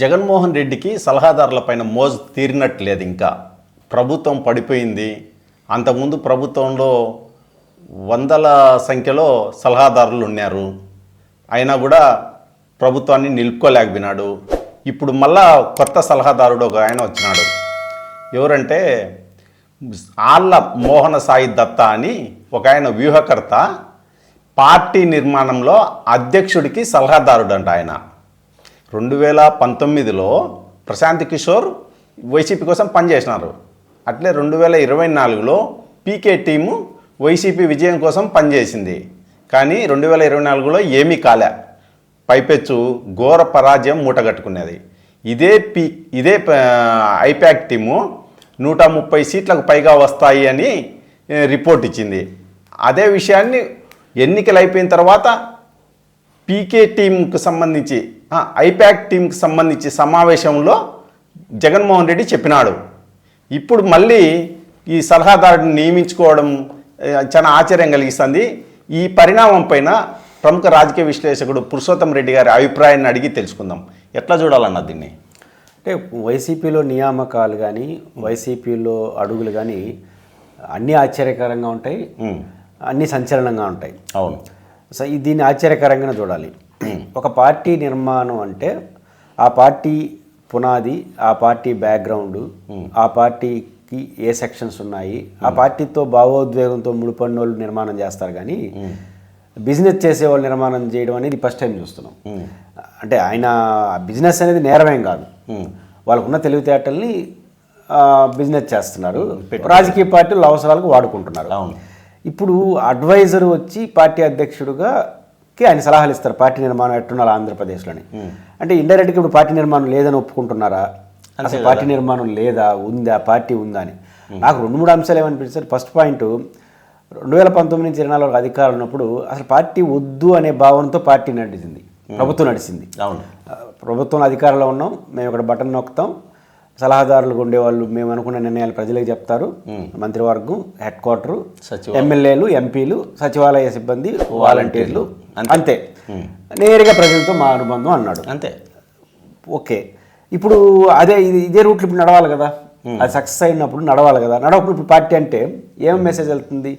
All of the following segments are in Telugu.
జగన్మోహన్ రెడ్డికి సలహాదారుల పైన మోజు తీరినట్లేదు ఇంకా. ప్రభుత్వం పడిపోయింది. అంతకుముందు ప్రభుత్వంలో వందల సంఖ్యలో సలహాదారులు ఉన్నారు. అయినా కూడా ప్రభుత్వాన్ని నిలుపుకోలేకపోయినాడు. ఇప్పుడు మళ్ళా కొత్త సలహాదారుడు ఒక ఆయన వచ్చినాడు. ఎవరంటే ఆళ్ళ మోహన సాయి దత్తా అని ఒక ఆయన వ్యూహకర్త. పార్టీ నిర్మాణంలో అధ్యక్షుడికి సలహాదారుడు అంట ఆయన. రెండు వేల పంతొమ్మిదిలో ప్రశాంత్ కిషోర్ వైసీపీ కోసం పనిచేసినారు. అట్లే రెండు వేల ఇరవై నాలుగులో పీకే టీము వైసీపీ విజయం కోసం పనిచేసింది. కానీ రెండు వేల ఇరవై నాలుగులో ఏమీ కాలే. పైపెచ్చు ఘోర పరాజయం మూటగట్టుకునేది ఇదే పీ ఇదే ఐప్యాక్ ఐపాక్ టీము నూట ముప్పై సీట్లకు పైగా వస్తాయి అని రిపోర్ట్ ఇచ్చింది. అదే విషయాన్ని ఎన్నికలు అయిపోయిన తర్వాత పీకే టీంకు సంబంధించి ఆ, ఐపాక్ టీంకి సంబంధించి సమావేశంలో జగన్మోహన్ రెడ్డి చెప్పినాడు. ఇప్పుడు మళ్ళీ ఈ సలహాదారుడిని నియమించుకోవడం చాలా ఆశ్చర్యం కలిగిస్తుంది. ఈ పరిణామం పైన ప్రముఖ రాజకీయ విశ్లేషకుడు పురుషోత్తం రెడ్డి గారి అభిప్రాయాన్ని అడిగి తెలుసుకుందాం. ఎట్లా చూడాలన్న దీన్ని? అంటే వైసీపీలో నియామకాలు కానీ వైసీపీలో అడుగులు కానీ అన్నీ ఆశ్చర్యకరంగా ఉంటాయి. అన్నీ సంచలనంగా ఉంటాయి. అవును. సో దీన్ని ఆశ్చర్యకరంగానే చూడాలి. ఒక పార్టీ నిర్మాణం అంటే ఆ పార్టీ పునాది ఆ పార్టీ బ్యాక్గ్రౌండ్ ఆ పార్టీకి ఏ సెక్షన్స్ ఉన్నాయి ఆ పార్టీతో భావోద్వేగంతో ముడిపడిన వాళ్ళు నిర్మాణం చేస్తారు కానీ బిజినెస్ చేసే వాళ్ళు నిర్మాణం చేయడం అనేది ఫస్ట్ టైం చూస్తున్నాం. అంటే ఆయన బిజినెస్ అనేది నేరమేం కాదు. వాళ్ళకున్న తెలివితేటల్ని బిజినెస్ చేస్తున్నారు. రాజకీయ పార్టీల అవసరాలకు వాడుకుంటున్నారు. ఇప్పుడు అడ్వైజర్ వచ్చి పార్టీ అధ్యక్షుడుగా కి ఆయన సలహాలు ఇస్తారు పార్టీ నిర్మాణం ఎట్టున్నారు ఆంధ్రప్రదేశ్లోని. అంటే ఇండైరెక్ట్గా ఇప్పుడు పార్టీ నిర్మాణం లేదని ఒప్పుకుంటున్నారా? అసలు పార్టీ నిర్మాణం లేదా ఉందా పార్టీ ఉందా అని. నాకు రెండు మూడు అంశాలు ఏమనిపిస్తుంది ఫస్ట్ పాయింట్ రెండు వేల పంతొమ్మిది నుంచి ఇరవై నాలుగు అధికారులు ఉన్నప్పుడు అసలు పార్టీ వద్దు అనే భావనతో పార్టీ నడిచింది ప్రభుత్వం నడిచింది. అవును. ప్రభుత్వంలో అధికారంలో ఉన్నాం మేము ఇక్కడ బటన్ నొక్కుతాం సలహాదారులు ఉండేవాళ్ళు మేము అనుకున్న నిర్ణయాలు ప్రజలకు చెప్తారు. మంత్రివర్గం హెడ్ క్వార్టరు. ఎమ్మెల్యేలు ఎంపీలు సచివాలయ సిబ్బంది వాలంటీర్లు అంతే. నేరుగా ప్రజలతో మా అనుబంధం అన్నాడు. అంతే. ఓకే. ఇప్పుడు అదే ఇది ఇదే రూట్లో ఇప్పుడు నడవాలి కదా. అది సక్సెస్ అయినప్పుడు నడవాలి కదా. నడవప్పుడు ఇప్పుడు పార్టీ అంటే ఏం మెసేజ్ వెళ్తుంది?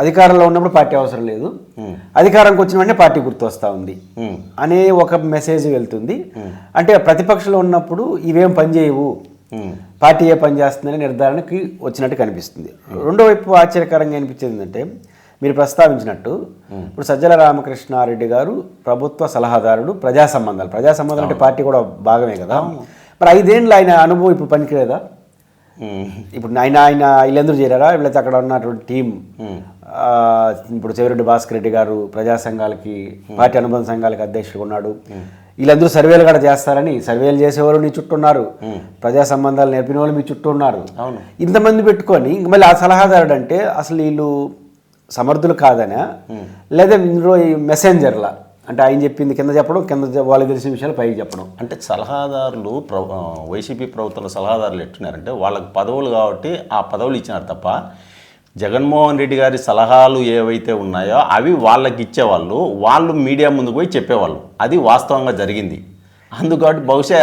అధికారంలో ఉన్నప్పుడు పార్టీ అవసరం లేదు. అధికారంకి వచ్చిన వెంటనే పార్టీ గుర్తు వస్తూ ఉంది. ఉమ్, అనే ఒక మెసేజ్ వెళ్తుంది. అంటే ప్రతిపక్షంలో ఉన్నప్పుడు ఇవేం పనిచేయవు పార్టీ ఏ పని చేస్తుందని నిర్ధారణకి వచ్చినట్టు కనిపిస్తుంది. రెండో వైపు ఆశ్చర్యకరంగా అనిపించేది ఏంటంటే మీరు ప్రస్తావించినట్టు ఇప్పుడు సజ్జల రామకృష్ణారెడ్డి గారు ప్రభుత్వ సలహాదారుడు ప్రజా సంబంధాలు. ప్రజా సంబంధాలు అంటే పార్టీ కూడా భాగమే కదా. మరి ఐదేళ్ళు ఆయన అనుభవం ఇప్పుడు పనికిలేదా ఇప్పుడు ఆయన ఆయన వీళ్ళందరూ చేరారా? వీళ్ళైతే అక్కడ ఉన్నటువంటి టీం ఇప్పుడు చెవిరెడ్డి భాస్కర్ రెడ్డి గారు ప్రజా సంఘాలకి పార్టీ అనుబంధ సంఘాలకి అధ్యక్షుడు ఉన్నాడు. వీళ్ళందరూ సర్వేలు కూడా చేస్తారని సర్వేలు చేసేవారు నీ చుట్టూ ఉన్నారు. ప్రజా సంబంధాలు నేర్పిన వాళ్ళు మీ చుట్టూ ఉన్నారు. ఇంతమంది పెట్టుకొని ఇంక మళ్ళీ ఆ సలహాదారుడు అంటే అసలు వీళ్ళు సమర్థులు కాదనా? లేదా ఇందులో ఈ మెసెంజర్లా అంటే ఆయన చెప్పింది కింద చెప్పడం కింద వాళ్ళకి తెలిసిన విషయాలు పైకి చెప్పడం. అంటే సలహాదారులు వైసీపీ ప్రభుత్వంలో సలహాదారులు ఎట్టున్నారంటే వాళ్ళకి పదవులు కాబట్టి ఆ పదవులు ఇచ్చినారు తప్ప జగన్మోహన్ రెడ్డి గారి సలహాలు ఏవైతే ఉన్నాయో అవి వాళ్ళకి ఇచ్చేవాళ్ళు వాళ్ళు మీడియా ముందుకు పోయి చెప్పేవాళ్ళు. అది వాస్తవంగా జరిగింది. అందుకని బహుశా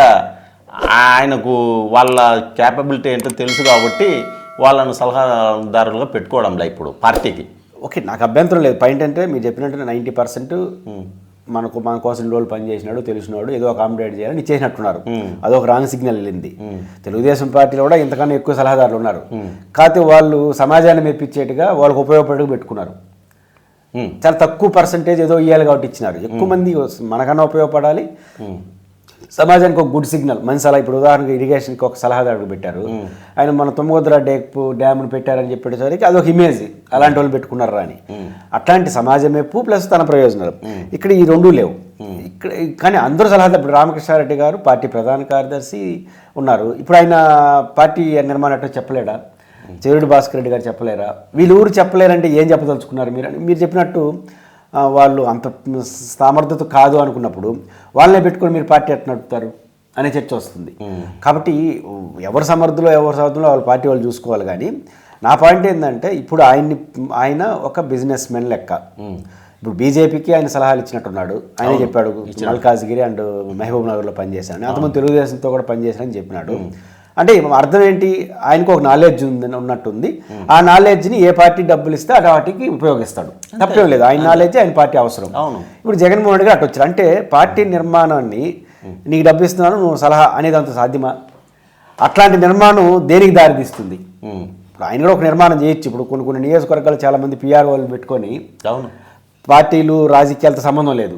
ఆయనకు వాళ్ళ క్యాపబిలిటీ ఏంటో తెలుసు కాబట్టి వాళ్ళను సలహాదారులుగా పెట్టుకోవడంలే ఇప్పుడు పార్టీకి. ఓకే నాకు అభ్యంతరం లేదు. పాయింట్ అంటే మీరు చెప్పినట్టు నైంటీ పర్సెంట్ మనకు మన కోసం ఇన్ని రోజులు పనిచేసినాడు తెలిసినాడు ఏదో అకామిడేట్ చేయాలని ఇచ్చేసినట్టున్నారు. అదొక రాంగ్ సిగ్నల్ వెళ్ళింది. తెలుగుదేశం పార్టీలో కూడా ఇంతకన్నా ఎక్కువ సలహాదారులు ఉన్నారు. కాకపోతే వాళ్ళు సమాజాన్ని మెప్పించేట్టుగా వాళ్ళకి ఉపయోగపడేట్టుగా పెట్టుకున్నారు. చాలా తక్కువ పర్సంటేజ్ ఏదో ఇవ్వాలి కాబట్టి ఇచ్చినారు. ఎక్కువ మంది మనకన్నా ఉపయోగపడాలి. సమాజానికి ఒక గుడ్ సిగ్నల్. మంచి సలహా ఇప్పుడు ఉదాహరణకు ఇరిగేషన్కి ఒక సలహాదారుడు పెట్టారు. ఆయన మన తుంగభద్ర డేక్ డ్యామ్ను పెట్టారని చెప్పేసరికి అదొక ఇమేజ్ అలాంటి వాళ్ళు పెట్టుకున్నారు అని అట్లాంటి సమాజం మెప్పు ప్లస్ తన ప్రయోజనాలు. ఇక్కడ ఈ రెండు లేవు. ఇక్కడ కానీ అందరూ సలహాదారు. ఇప్పుడు రామకృష్ణారెడ్డి గారు పార్టీ ప్రధాన కార్యదర్శి ఉన్నారు. ఇప్పుడు ఆయన పార్టీ నిర్మాణం చెప్పలేడా? చెవిరెడ్డి భాస్కర్ రెడ్డి గారు చెప్పలేరా? వీళ్ళు ఊరు చెప్పలేరంటే ఏం చెప్పదలుచుకున్నారు మీరు? అని మీరు చెప్పినట్టు వాళ్ళు అంత సామర్థ్యత కాదు అనుకున్నప్పుడు వాళ్ళనే పెట్టుకొని మీరు పార్టీ ఎట్లా నడుపుతారు అనే చర్చ వస్తుంది. కాబట్టి ఎవరు సమర్థులో ఎవరు సమర్థులో వాళ్ళ పార్టీ వాళ్ళు చూసుకోవాలి కానీ నా పాయింట్ ఏంటంటే ఇప్పుడు ఆయన్ని ఆయన ఒక బిజినెస్ మెన్ లెక్క. ఇప్పుడు బీజేపీకి ఆయన సలహాలు ఇచ్చినట్టున్నాడు. ఆయన చెప్పాడు మల్కాజ్గిరి అండ్ మహబూబ్ నగర్లో పనిచేశాను అంతకుముందు తెలుగుదేశంతో కూడా పనిచేశానని చెప్పినాడు. అంటే అర్థం ఏంటి? ఆయనకు ఒక నాలెడ్జ్ ఉంది ఉన్నట్టుంది. ఆ నాలెడ్జ్ని ఏ పార్టీ డబ్బులు ఇస్తే ఆ వాటికి ఉపయోగిస్తాడు. తప్పేం లేదు. ఆయన నాలెడ్జ్ ఆయన పార్టీ అవసరం. అవును. ఇప్పుడు జగన్మోహన్ రెడ్డి గారు అటు వచ్చారు. అంటే పార్టీ నిర్మాణాన్ని నీకు డబ్బు ఇస్తున్నాను నువ్వు సలహా అనేది అంత సాధ్యమా? అట్లాంటి నిర్మాణం దేనికి దారితీస్తుంది. ఇప్పుడు ఆయన కూడా ఒక నిర్మాణం చేయొచ్చు. ఇప్పుడు కొన్ని కొన్ని నియోజకవర్గాలు చాలా మంది పిఆర్ వాళ్ళు పెట్టుకొని అవును. పార్టీలు రాజకీయాలతో సంబంధం లేదు.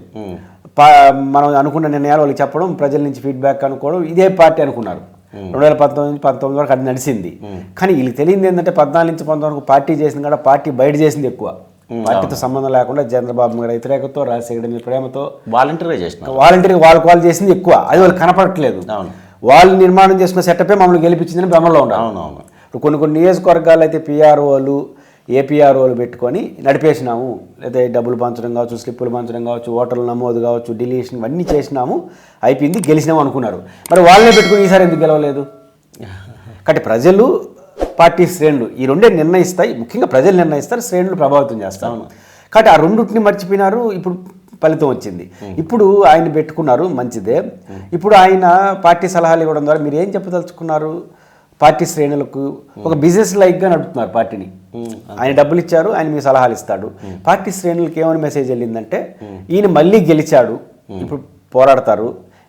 మనం అనుకున్న నిర్ణయాలు వాళ్ళకి చెప్పడం ప్రజల నుంచి ఫీడ్బ్యాక్ అనుకోవడం ఇదే పార్టీ అనుకున్నారు. రెండు వేల పంతొమ్మిది పంతొమ్మిది వరకు అది నడిచింది. కానీ వీళ్ళకి తెలియంది ఏంటంటే పద్నాలుగు నుంచి పంతొమ్మిది వరకు పార్టీ చేసింది కూడా పార్టీ బయట చేసింది ఎక్కువ. పార్టీతో సంబంధం లేకుండా చంద్రబాబు గారి వ్యతిరేకతో రాజశేఖర మీద ప్రేమతో వాలంటీర్గా చేసిన వాలంటీర్గా వాళ్ళకి వాళ్ళు చేసింది ఎక్కువ. అది వాళ్ళు కనపడట్లేదు. అవును. వాళ్ళు నిర్మాణం చేసుకున్న సెటపే మమ్మల్ని గెలిపించిందని భ్రమలో అవును ఇప్పుడు కొన్ని కొన్ని నియోజకవర్గాలు అయితే పిఆర్ఓలు ఏపీఆర్ఓలు పెట్టుకొని నడిపేసినాము. లేదా డబ్బులు పంచడం కావచ్చు స్లిప్పులు పంచడం కావచ్చు ఓటర్లు నమోదు కావచ్చు డిలీషన్ ఇవన్నీ చేసినాము. అయిపోయింది గెలిచినాము అనుకున్నారు. మరి వాళ్ళనే పెట్టుకుని ఈసారి ఎందుకు గెలవలేదు? కాబట్టి ప్రజలు పార్టీ శ్రేణులు ఈ రెండే నిర్ణయిస్తాయి. ముఖ్యంగా ప్రజలు నిర్ణయిస్తారు శ్రేణులు ప్రభావితం చేస్తాను కాబట్టి ఆ రెండుటిని మర్చిపోయినారు ఇప్పుడు ఫలితం వచ్చింది. ఇప్పుడు ఆయన పెట్టుకున్నారు మంచిదే. ఇప్పుడు ఆయన పార్టీ సలహాలు ఇవ్వడం ద్వారా మీరు ఏం చెప్పదలుచుకున్నారు? పార్టీ శ్రేణులకు ఒక బిజినెస్ లైక్గా నడుపుతున్నారు పార్టీని. ఆయన డబ్బులు ఇచ్చారు ఆయన మీ సలహాలు ఇస్తాడు. పార్టీ శ్రేణులకు ఏమైనా మెసేజ్ వెళ్ళిందంటే ఈయన మళ్ళీ గెలిచాడు ఇప్పుడు పోరాడతారు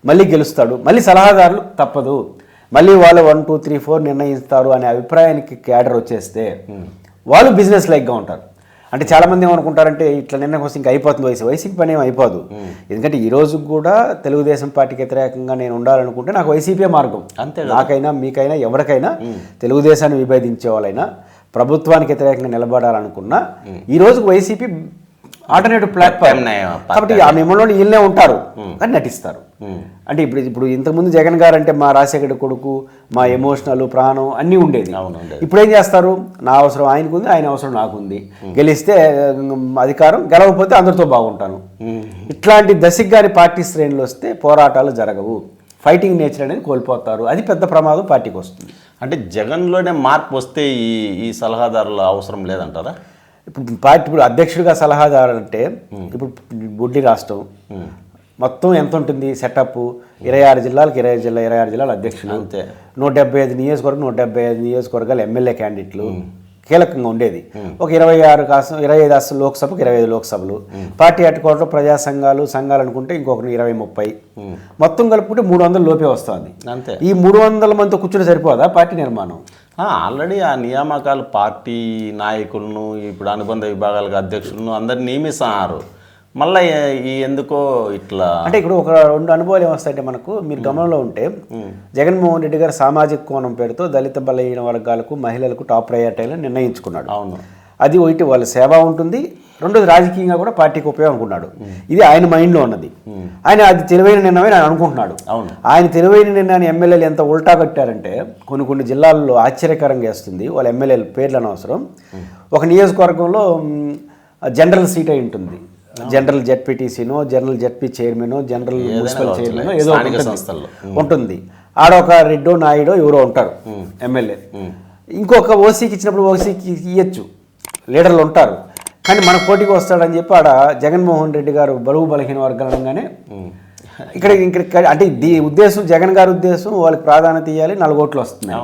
మళ్ళీ గెలుస్తాడు మళ్ళీ సలహాదారులు తప్పదు. మళ్ళీ వాళ్ళు వన్ టూ త్రీ ఫోర్ నిర్ణయిస్తారు అనే అభిప్రాయానికి క్యాడర్ వచ్చేస్తే వాళ్ళు బిజినెస్ లైక్గా ఉంటారు. అంటే చాలా మంది ఏమనుకుంటారంటే ఇట్లా నిర్ణయం వస్తే ఇంకా అయిపోతుంది వయసు. వైసీపీ పని ఏం అయిపోదు. ఎందుకంటే ఈ రోజు కూడా తెలుగుదేశం పార్టీకి వ్యతిరేకంగా నేను ఉండాలనుకుంటే నాకు వైసీపీ మార్గం. అంతే నాకైనా మీకైనా ఎవరికైనా తెలుగుదేశాన్ని విభేదించే వాళ్ళైనా ప్రభుత్వానికి వ్యతిరేకంగా నిలబడాలనుకున్నా ఈ రోజు వైసీపీ ఆల్టర్నేటివ్ ప్లాట్ఫామ్ కాబట్టి ఆ మిమ్మల్ని వీళ్ళే ఉంటారు కానీ నటిస్తారు. అంటే ఇప్పుడు ఇప్పుడు ఇంతకుముందు జగన్ గారు అంటే మా రాజశేఖర కొడుకు మా ఎమోషనల్ ప్రాణం అన్నీ ఉండేది. ఇప్పుడు ఏం చేస్తారు? నా అవసరం ఆయనకు ఉంది ఆయన అవసరం నాకుంది గెలిస్తే ఉమ్, అధికారం గెలవకపోతే అందరితో బాగుంటాను. ఇట్లాంటి దశకి గారి పార్టీ శ్రేణులు వస్తే పోరాటాలు జరగవు. ఫైటింగ్ నేచర్ అనేది కోల్పోతారు. అది పెద్ద ప్రమాదం పార్టీకి వస్తుంది. అంటే జగన్లోనే మార్పు వస్తే ఈ ఈ సలహాదారుల అవసరం లేదంటారా? ఇప్పుడు పార్టీ ఇప్పుడు అధ్యక్షుడిగా సలహాదారు అంటే ఇప్పుడు బుడ్డి రాష్ట్రం. మొత్తం ఎంత ఉంటుంది సెటప్? ఇరవై ఆరు జిల్లాలకు ఇరవై జిల్లా ఇరవై ఆరు జిల్లాల అధ్యక్షులు. అంతే. నూట డెబ్బై ఐదు నియోజకవర్గం నూట డెబ్బై ఐదు నియోజకవర్గాలు ఎమ్మెల్యే క్యాండిడేట్లు. కీలకంగా ఉండేది. ఒక ఇరవై ఆరు కాసం ఇరవై ఐదు అసలు లోక్సభకు ఇరవై ఐదు లోక్సభలు. పార్టీ హెడ్ ప్రజా సంఘాలు సంఘాలు అనుకుంటే ఇంకొక ఇరవై ముప్పై. మొత్తం కలుపుకుంటే మూడు వందల లోపే వస్తుంది. అంతే. ఈ మూడు వందల మందితో కూర్చొని సరిపోదా పార్టీ నిర్మాణం? ఆల్రెడీ ఆ నియామకాలు పార్టీ నాయకులను ఇప్పుడు అనుబంధ విభాగాలకు అధ్యక్షులను అందరిని నియమిస్తున్నారు. మళ్ళీ ఎందుకో ఇట్లా అంటే ఇక్కడ ఒక రెండు అనుభవాలు ఏమొస్తాయంటే మనకు మీరు గమనంలో ఉంటే జగన్మోహన్ రెడ్డి గారు సామాజిక కోణం పేరుతో దళిత బలహీన వర్గాలకు మహిళలకు టాప్ ప్రయారిటీలు నిర్ణయించుకున్నాడు. అవును. అది ఒకటి వాళ్ళ సేవ ఉంటుంది రెండోది రాజకీయంగా కూడా పార్టీకి ఉపయోగం అనుకున్నాడు. ఇది ఆయన మైండ్లో ఉన్నది. ఆయన అది తెలివైన నిర్ణయం ఆయన అనుకుంటున్నాడు. అవును. ఆయన తెలివైన నిర్ణయాన్ని ఎమ్మెల్యేలు ఎంత ఉల్టా కట్టారంటే కొన్ని కొన్ని జిల్లాల్లో ఆశ్చర్యకరంగా వేస్తుంది. వాళ్ళ ఎమ్మెల్యేల పేర్లు అనవసరం. ఒక నియోజకవర్గంలో జనరల్ సీట్ అయి ఉంటుంది. General జెడ్పీటీసీనో general ZP chairman general municipal. Chairman ఏదో ఉంటుంది. సంస్థల్లో. ఉంటుంది. ఆడ ఒక రెడ్డో నాయుడో ఎవరో ఉంటారు ఎమ్మెల్యే. ఇంకొక ఓసీకి ఇచ్చినప్పుడు ఓసీకి ఇవ్వచ్చు లీడర్లు ఉంటారు. కానీ మన పోటీకి వస్తాడని చెప్పి ఆడ జగన్మోహన్ రెడ్డి గారు బరువు బలహీన వర్గాలు అనగానే ఇక్కడ ఇక్కడ అంటే దీ ఉద్దేశం జగన్ గారి ఉద్దేశం వాళ్ళకి ప్రాధాన్యత ఇవ్వాలి నాలుగు ఓట్లు వస్తున్నాయి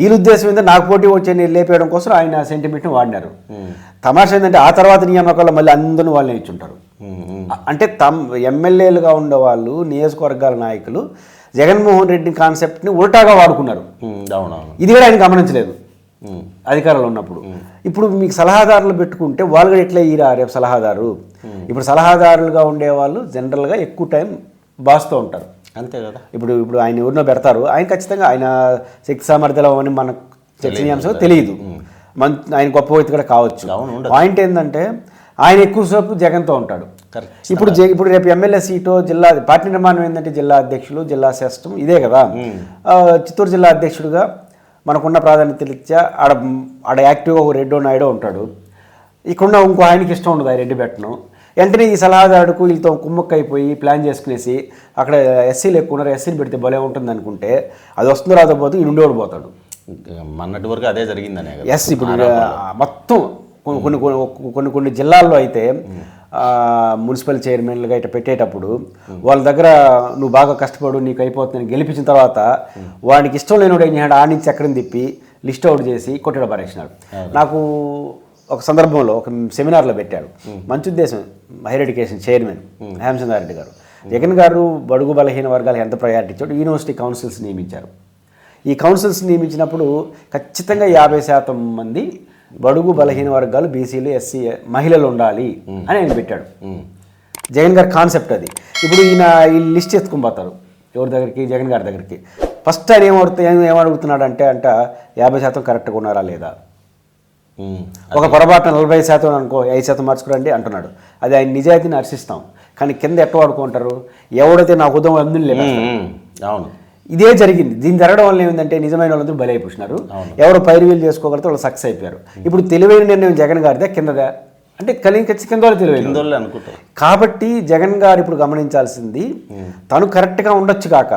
వీళ్ళ ఉద్దేశం ఏంటంటే నాకు పోటీ వచ్చే నేను లేపేయడం కోసం ఆయన సెంటిమెంట్ని వాడినారు. తమాషా ఏంటంటే ఆ తర్వాత నియామకాల్లో మళ్ళీ అందరిని వాళ్ళని ఇచ్చుంటారు. అంటే తమ్ ఎమ్మెల్యేలుగా ఉండేవాళ్ళు నియోజకవర్గాల నాయకులు జగన్మోహన్ రెడ్డి కాన్సెప్ట్ని ఉల్టాగా వాడుకున్నారు. ఇది కూడా ఆయన గమనించలేదు. అధికారంలో ఉన్నప్పుడు. ఇప్పుడు మీకు సలహాదారులు పెట్టుకుంటే వాళ్ళు కూడా ఎట్లా ఈరా రేపు సలహాదారు. ఇప్పుడు సలహాదారులుగా ఉండేవాళ్ళు జనరల్గా ఎక్కువ టైం బాస్తో ఉంటారు. అంతే కదా. ఇప్పుడు ఇప్పుడు ఆయన ఎవరినో పెడతారు ఆయన ఖచ్చితంగా ఆయన శక్తి సామర్థ్యాలు అని మనకు చర్చనీయాంశం తెలియదు. మన ఆయన గొప్ప వ్యక్తి కూడా కావచ్చు. పాయింట్ ఏంటంటే ఆయన ఎక్కువసేపు జగన్తో ఉంటాడు. ఇప్పుడు ఇప్పుడు రేపు ఎమ్మెల్యే సీటు జిల్లా పార్టీ నిర్మాణం ఏంటంటే జిల్లా అధ్యక్షులు జిల్లా శాస్త్రం ఇదే కదా. చిత్తూరు జిల్లా అధ్యక్షుడిగా మనకున్న ప్రాధాన్యత రీత్యా ఆడ ఆడ యాక్టివ్గా ఒక రెడ్డో నాయుడో ఉంటాడు. ఇక్కడున్న ఇంకో ఆయనకి ఇష్టం ఉండదు ఆ రెడ్డి పెట్టను వెంటనే ఈ సలహాదారుడుకు వీళ్ళతో కుమ్మక్క అయిపోయి ప్లాన్ చేసుకునేసి అక్కడ ఎస్సీలు ఎక్కువ ఉన్నారు ఎస్సీలు పెడితే భలే ఉంటుంది అనుకుంటే అది వస్తుందో రాదో పోతే ఈ ఉండేవాడు పోతాడు. మొన్నటి వరకు అదే జరిగిందనే ఎస్ ఇప్పుడు మొత్తం కొన్ని కొన్ని కొన్ని కొన్ని జిల్లాల్లో అయితే మున్సిపల్ చైర్మన్లుగా ఇట్లా పెట్టేటప్పుడు వాళ్ళ దగ్గర నువ్వు బాగా కష్టపడు నీకు అయిపోతుందని గెలిపించిన తర్వాత వాడికి ఇష్టం లేనివాడు ఏం చేశాడు ఆ నుంచి ఎక్కడిని తిప్పి లిస్ట్ అవుట్ చేసి కొట్టడం పరేసినాడు నాకు ఒక సందర్భంలో ఒక సెమినార్లో పెట్టాడు. మంచి ఉద్దేశం. హైయర్ ఎడ్యుకేషన్ చైర్మన్ హేమచంద్రారెడ్డి గారు. జగన్ గారు బడుగు బలహీన వర్గాలకు ఎంత ప్రయారిటీ ఇచ్చాడు యూనివర్సిటీ కౌన్సిల్స్ నియమించారు. ఈ కౌన్సిల్స్ నియమించినప్పుడు ఖచ్చితంగా యాభై శాతం మంది బడుగు బలహీన వర్గాలు బీసీలు ఎస్సీ మహిళలు ఉండాలి అని ఆయన పెట్టాడు. జగన్ గారి కాన్సెప్ట్ అది. ఇప్పుడు ఈయన ఈ లిస్ట్ ఎత్తుకుని పోతారు. ఎవరి దగ్గరికి? జగన్ గారి దగ్గరికి. ఫస్ట్ ఆయన ఏమడుగుతా ఏమడుగుతున్నాడు అంటే అంట యాభై శాతం కరెక్ట్గా ఉన్నారా లేదా. ఒక పొరపాటున నలభై శాతం అనుకో ఐదు శాతం మార్చుకోరండి అంటున్నాడు. అది ఆయన నిజాయితీని హర్షిస్తాం. కానీ కింద ఎట్లా వాడుకుంటారు? ఎవడైతే నాకు ఉదయం ఉమ్. అవును. ఇదే జరిగింది. దీని జరగడం వల్ల ఏమిందంటే నిజమైన వాళ్ళందరూ బలైపోతున్నారు ఎవరు పైరువీలు చేసుకోగలిగితే వాళ్ళు సక్సెస్ అయిపోయారు. ఇప్పుడు తెలివైన నిర్ణయం జగన్ గారిదే కిందదా. అంటే కలిగి ఖచ్చితంగా కింద వాళ్ళు. హిందువులే అనుకుంటారు. కాబట్టి జగన్ గారు ఇప్పుడు గమనించాల్సింది తను కరెక్ట్గా ఉండొచ్చు కాక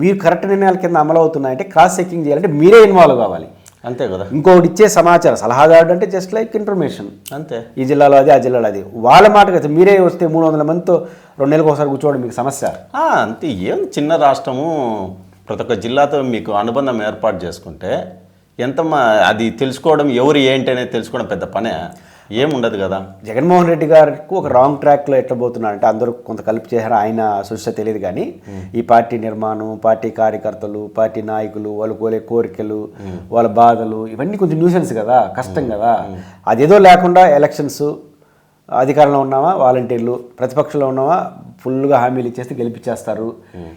మీరు కరెక్ట్ నిర్ణయాల కింద అమలు అవుతున్నాయంటే క్రాస్ చెకింగ్ చేయాలంటే మీరే ఇన్వాల్వ్ కావాలి. అంతే కదా. ఇంకొకటి ఇచ్చే సమాచారం సలహాదారుడు అంటే జస్ట్ లైక్ ఇన్ఫర్మేషన్ అంతే. ఈ జిల్లాలో అది ఆ జిల్లాలో అది. వాళ్ళ మాట కదా మీరే వస్తే మూడు వందల మందితో రెండు నెలలకు ఒకసారి కూర్చోవడం మీకు సమస్య. అంతే. ఏం చిన్న రాష్ట్రము ప్రతి ఒక్క జిల్లాతో మీకు అనుబంధం ఏర్పాటు చేసుకుంటే ఎంత అది తెలుసుకోవడం ఎవరు ఏంటి అనేది తెలుసుకోవడం పెద్ద పనే. ఏముండదు కదా? జగన్మోహన్ రెడ్డి గారికి ఒక రాంగ్ ట్రాక్లో ఎట్లా పోతున్నారంటే అందరూ కొంత కలిపి చేశారు? ఆయన సుష్ట తెలియదు కానీ ఈ పార్టీ నిర్మాణం పార్టీ కార్యకర్తలు పార్టీ నాయకులు వాళ్ళు కోలే కోరికలు వాళ్ళ బాధలు ఇవన్నీ కొంచెం న్యూసెన్స్ కదా కష్టం కదా. అదేదో లేకుండా ఎలక్షన్స్ అధికారంలో ఉన్నామా వాలంటీర్లు ప్రతిపక్షంలో ఉన్నామా ఫుల్గా హామీలు ఇచ్చేస్తే గెలిపించేస్తారు.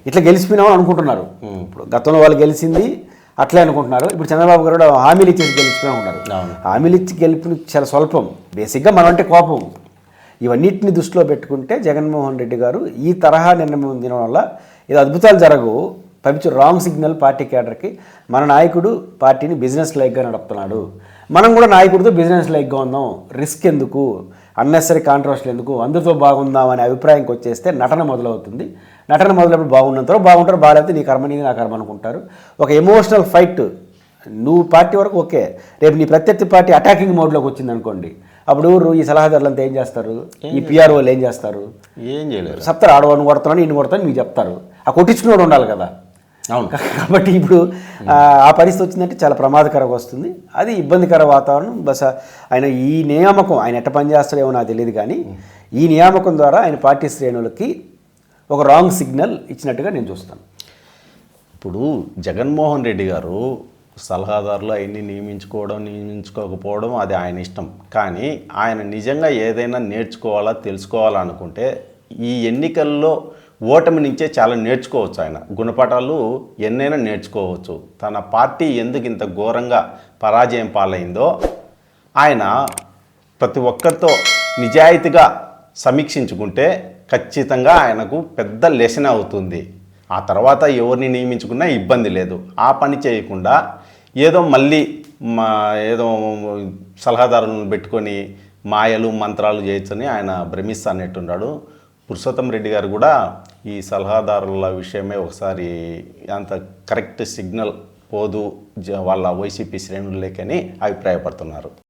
ఇట్లా గెలిచిపోయినామని అనుకుంటున్నారు. ఇప్పుడు గతంలో వాళ్ళు గెలిచింది అట్లే అనుకుంటున్నారు. ఇప్పుడు చంద్రబాబు గారు కూడా హామీలు ఇచ్చేసి గెలిచిపోయినా ఉన్నారు. హామీలు ఇచ్చి గెలుపుని చాలా స్వల్పం. బేసిక్గా మనం అంటే కోపం. ఇవన్నిటిని దృష్టిలో పెట్టుకుంటే జగన్మోహన్ రెడ్డి గారు ఈ తరహా నిర్ణయం తినడం వల్ల ఇది అద్భుతాలు జరగవు. పవిత్ర రాంగ్ సిగ్నల్ పార్టీ కేడర్కి మన నాయకుడు పార్టీని బిజినెస్ లైక్గా నడుపుతున్నాడు. మనం కూడా నాయకుడితో బిజినెస్ లైక్గా ఉందాం. రిస్క్ ఎందుకు? అన్నెసరీ కాంట్రవర్షియల్ ఎందుకు? అందరితో బాగుందాం అనే అభిప్రాయంకి వచ్చేస్తే నటన మొదలవుతుంది. నటన మొదలప్పుడు బాగున్నంతలో బాగుంటారు. బాగాలేకపోతే నీ కర్మ నీది నా కర్మ అనుకుంటారు. ఒక ఎమోషనల్ ఫైట్ నువ్వు పార్టీ వరకు ఓకే. రేపు నీ ప్రత్యర్థి పార్టీ అటాకింగ్ మోడ్లోకి వచ్చింది అనుకోండి అప్పుడు ఈ సలహాదారులంతా ఏం చేస్తారు? ఈ పిఆర్ వాళ్ళు ఏం చేస్తారు? ఏం చేయలేరు. చెప్తారు ఆడవాడిని కొడుతున్నాను ఇన్ని కొడతాను మీకు చెప్తారు. ఆ కొట్టించుకున్నాడు ఉండాలి కదా. అవును. కాబట్టి ఇప్పుడు ఆ, ఆ పరిస్థితి వచ్చిందంటే చాలా ప్రమాదకరంగా వస్తుంది. అది ఇబ్బందికర వాతావరణం. బస్ ఆయన ఈ నియామకం ఆయన ఎట్ట పనిచేస్తాడేమో నాకు తెలియదు కానీ ఈ నియామకం ద్వారా ఆయన పార్టీ శ్రేణులకి ఒక రాంగ్ సిగ్నల్ ఇచ్చినట్టుగా నేను చూస్తాను. ఇప్పుడు జగన్మోహన్ రెడ్డి గారు సలహాదారులు అవన్నీ నియమించుకోవడం నియమించుకోకపోవడం అది ఆయన ఇష్టం. కానీ ఆయన నిజంగా ఏదైనా నేర్చుకోవాలా తెలుసుకోవాలనుకుంటే ఈ ఎన్నికల్లో ఓటమి నుంచే చాలా నేర్చుకోవచ్చు ఆయన. గుణపాఠాలు ఎన్నైనా నేర్చుకోవచ్చు. తన పార్టీ ఎందుకు ఇంత ఘోరంగా పరాజయం పాలైందో ఆయన ప్రతి ఒక్కరితో నిజాయితీగా సమీక్షించుకుంటే ఖచ్చితంగా ఆయనకు పెద్ద లెసన్ అవుతుంది. ఆ తర్వాత ఎవరిని నియమించుకున్నా ఇబ్బంది లేదు. ఆ పని చేయకుండా ఏదో మళ్ళీ మా ఏదో సలహాదారులను పెట్టుకొని మాయలు మంత్రాలు చేయొచ్చని ఆయన భ్రమిస్తానట్టున్నాడు. పురుషోత్తం రెడ్డి గారు కూడా ఈ సలహాదారుల విషయమే ఒకసారి అంత కరెక్ట్ సిగ్నల్ పోదు జ- వాళ్ళ వైసీపీ శ్రేణులకేని అభిప్రాయపడుతున్నారు.